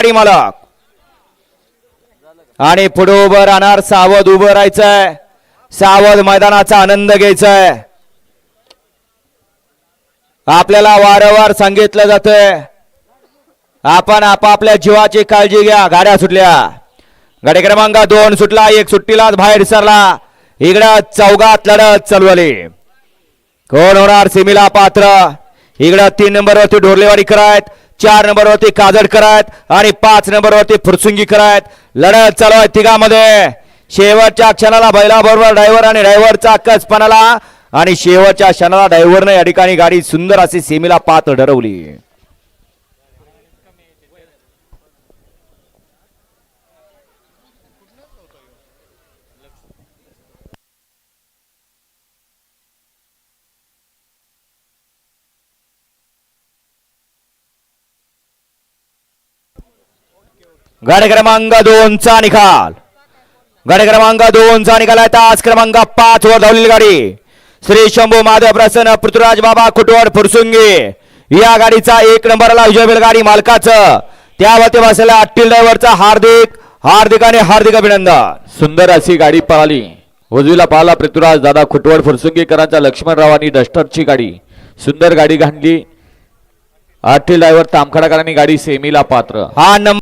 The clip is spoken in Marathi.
गाडी मालक. आणि पुढे उभं राहणार सावध उभं राहायचंय. सावध मैदानाचा आनंद घ्यायचाय. आपल्याला वारंवार सांगितलं जातंय. आपण आपापल्या जीवाची काळजी घ्या गाड्या सुटल्या. गाडी क्रमांक दोन सुटला एक सुट्टीलाच बाहेर सरला. इकडं चौघात लढत चालू आली कोण होणार सिमीला पात्र? इकडं तीन नंबरवरती ढोरलेवाडी करायत. चार नंबरवरती काजड करायत आणि पाच नंबरवरती फुरसुंगी करायत. लढत चालू आहे तिघामध्ये. शेवटच्या क्षणाला बैलाबरोबर ड्रायव्हर आणि ड्रायव्हरचा कसपणाला आणि शेवटच्या क्षणाला ड्रायव्हरनं या ठिकाणी गाडी सुंदर अशी सेमीला पात ठरवली. गाडी क्रमांक दोनचा निकाल. गाडी क्रमांक दोनचा निकाल आहे. तास क्रमांक पाच वर धावलेली गाडी. श्री शंभू माधव प्रसन्न पृथ्वीराज बाबा कुटवड फुरसुंगी. या गाडीचा एक नंबरला विजय गाडी मालकाचं. त्यावरती बसलेल्या अट्टील ड्रायव्हरचा हार्दिक हार्दिक आणि हार्दिक अभिनंदन. सुंदर अशी गाडी पळाली. उजवीला पाहला पृथ्वीराज दादा खुटवड फुरसुंगीकरांचा लक्ष्मणरावांनी डस्टरची गाडी. सुंदर गाडी घातली. आठील ड्रायव्हर तामखडाकरांनी गाडी सेमीला पात्र. हा नंबर